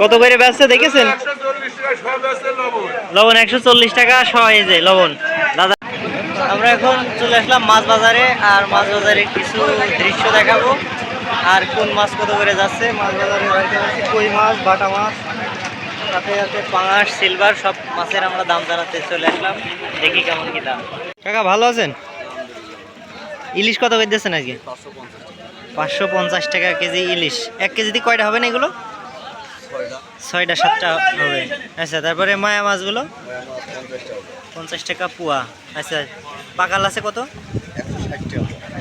কত করে ব্যবসা দেখেছেন? লবণ একশো চল্লিশ টাকা যে লবণ। দাদা, আমরা এখন চলে আসলাম মাছ বাজারে, আর মাছ বাজারে কিছু দৃশ্য দেখাবো। আর কোন মাছ কত করে যাচ্ছে? মাছ বাজারে কই মাছ, বাটা মাছ, সাথে সাথে পাঙাশ, সিলভার, সব মাছের আমরা দাম জানাতে চলে আসলাম। দেখি কেমন কি দাম। কাকা, ভালো আছেন? ইলিশ কত করে দিচ্ছেন আজকে? পাঁচশো পঞ্চাশ টাকা কেজি ইলিশ। এক কেজিতে কয়টা হবে না এগুলো? ছয়টা, সাতটা হবে। আচ্ছা তারপরে মায়া মাছগুলো? পঞ্চাশ টাকা পোয়া। আচ্ছা পাকাল আছে কত?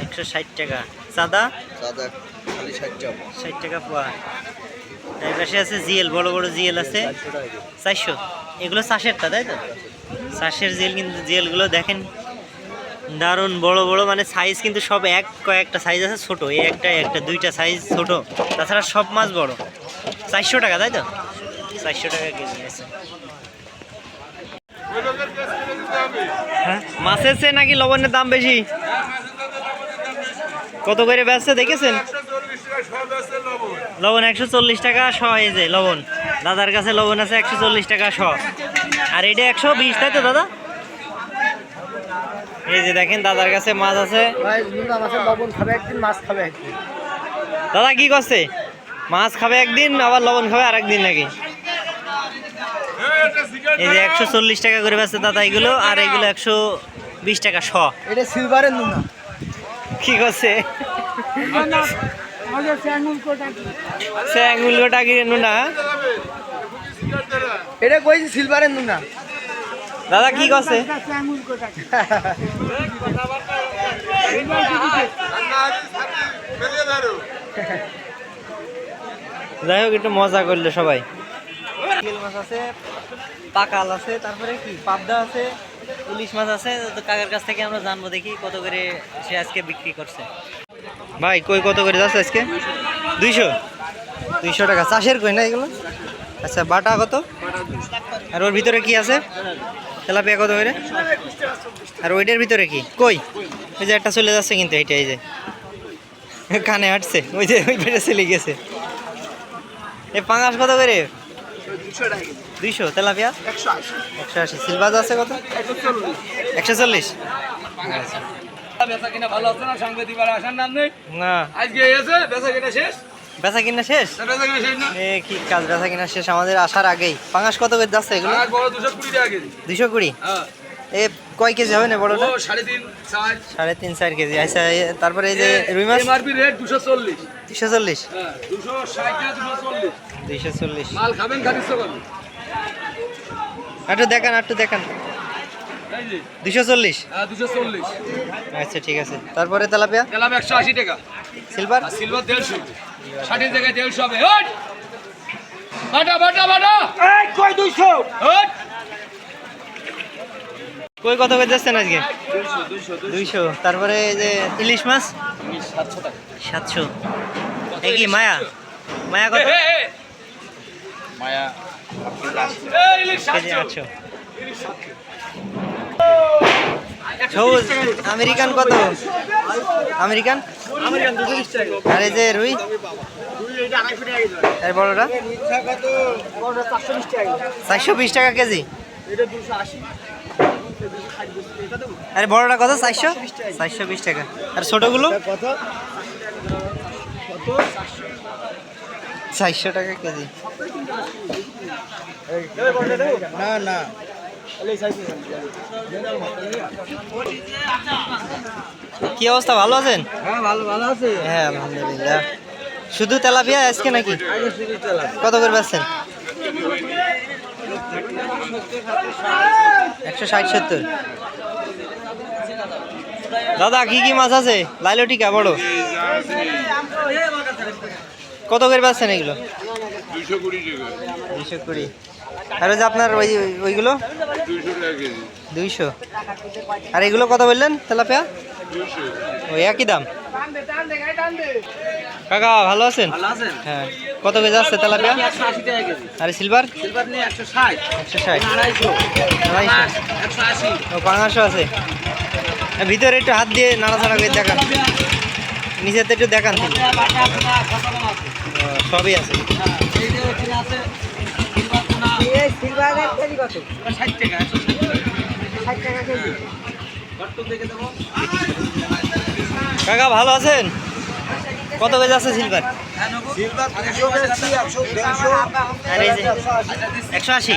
একশো ষাট টাকা। সাদা? ষাট টাকা পোয়া। তার পাশে আছে জিএল, বড় বড় জিএল আছে। চারশো। এগুলো চাষের চাষেরটা, তাই তো? চাষের জিএল কিন্তু জিএলগুলো দেখেন। দারুণ বড় বড় মানে সাইজ কিন্তু সব এক, কয়েকটা সাইজ আছে ছোট। এই একটা একটা, দুইটা সাইজ ছোট। তাছাড়া সব মাছ বড়। চারশো টাকা, তাই তো? চারশো টাকা কেজি আছে। হ্যাঁ? মাছের চেয়ে নাকি লবণের দাম বেশি? কত করে ব্যবসা দেখেছেন? লবণ লবণ একশো চল্লিশ টাকা শ এই যে লবণ। দাদার কাছে লবণ আছে একশো চল্লিশ টাকা শ। আর এটা একশো বিশ তাই তো দাদা? এই যে দেখেন দাদার কাছে মাছ আছে। ভাই মাছের লবণ খাবে একদিন মাছ খাবে একদিন। দাদা কি করছে? মাছ খাবে একদিন আবার লবণ খাবে আর একদিন নাকি? এই যে একশো চল্লিশ টাকা করে বেচছে দাদা এগুলো আর এগুলো একশো বিশ টাকা শ। এটা সিলভারের নুনা কি করছে? সে আঙুল গোটা কি না এটা কইছি সিলভারের নুনা দাদা কি করছে? যাই হোক একটু মজা করল সবাই। মাছ আছে। পাকাল আছে, তারপরে কি? পাবদা আছে, ইলিশ মাছ আছে, তো কাকার কাছ থেকে আমরা জানব দেখি কত করে সে আজকে বিক্রি করছে। ভাই, কই কত করে যাচ্ছে আজকে? দুইশো? দুইশো টাকা। চাষের কই না এগুলো? আচ্ছা বাটা কত? আর ওর ভিতরে কি আছে? তেলাপিয়া কত করে? আর ওইটার ভিতরে কি? কই? ওই যে একটা চলে যাচ্ছে কিন্তু এইটা, এই যে। কানে হাঁটছে। ওই যে, ওই পেটে চলে গেছে। এ পাঙাশ কত করে? দুইশো তেলাপিয়া? একশো আশি। সিলভার আছে কত? একশো চল্লিশ। বেচা কিনা ভালো আছে না। সাংবাদিক আসার নাম নেই না আজকে এসে বেচা কিনা শেষ? বেচা কিনা এ কি কাজ বেচা কিনা শেষ? আমাদের আসার আগেই। পাঙাশ কত করে যাচ্ছে এগুলো? দুশো কুড়ি টাকা দুইশো কুড়ি? হ্যাঁ। এ কয় কেজি হবে না বড়টা? সাড়ে তিন চার। সাড়ে তিন চার কেজি। আচ্ছা তারপরে এই যে রুই মাছ? এমআরপি রেট দুশো চল্লিশ। দুইশো চল্লিশ। হ্যাঁ দুশো ষাট দুশো চল্লিশ। দুইশো চল্লিশ। মাল খাবেন খাদিস একটু দেখান একটু দেখান। হ্যাঁ দুশো চল্লিশ। আচ্ছা ঠিক আছে। তারপরে তেলাপিয়া? গেলাম একশো আশি টাকা। সিলভার? সিলভার দেড়শো। ষাটের জায়গায় দেড়শো হবে। বাটা বাটা বাটা! কই দুইশো? কই কত করে যাচ্ছেন আজকে? দুইশো। তারপরে এই যে ইলিশ মাছ? সাতশো। টাকা এই কি মায়া? মায়া কত? মায়া কেজি আটশো। সবুজ আমেরিকান কত? আমেরিকান? আর এই যে রুই? আর বড়টা চারশো বিশ টাকা। কেজি। আরে বড়টা কত? চারশো? চারশো বিশ টাকা। আর ছোটগুলো? চারশো টাকা কেজি। না না। কি অবস্থা? ভালো আছেন? হ্যাঁ ভালো ভালো আছে। হ্যাঁ আলহামদুলিল্লাহ। শুধু তেলাপিয়া আজকে নাকি? কত করে পাচ্ছেন একশো ষাট, সত্তর। দাদা, কি কি মাছ আছে? লাইলো টিকা, বড়। কত করে পাচ্ছেন এগুলো? দুইশো কুড়ি। আর ওই যে আপনার ওই ওইগুলো? দুইশো। আর এগুলো কত বললেন তেলাপিয়া? ওই একই দাম। কাকা ভালো আছেন? হ্যাঁ। কত কেজি আসছে তেলাপিয়া? টাকা আর সিলভার? একশো ষাট। আড়াইশো। ও পাঙাশো আছে? ভিতরে একটু হাত দিয়ে নাড়াচাড়া করে দেখান। নিচেতে একটু দেখান সবই আছে। কত? ষাট টাকা কেজি। কাকা ভালো আছেন? কত কেজি আছে সিলভার? একশো আশি।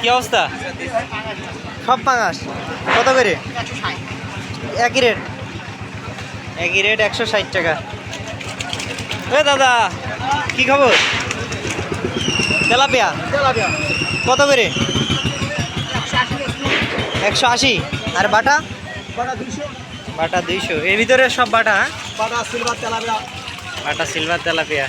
কি অবস্থা? সব পাঙাশ। কত করে? একই রেট। একই রেট একশো ষাট টাকা। এ দাদা কি খবর? তেলাপিয়া? কত করে? একশো আশি। আর বাটা? বাটা দুশো বাটা দুইশো। এর ভিতরে সব বাটা? বাটা সিলভার তেলাপিয়া। বাটা সিলভার তেলাপিয়া।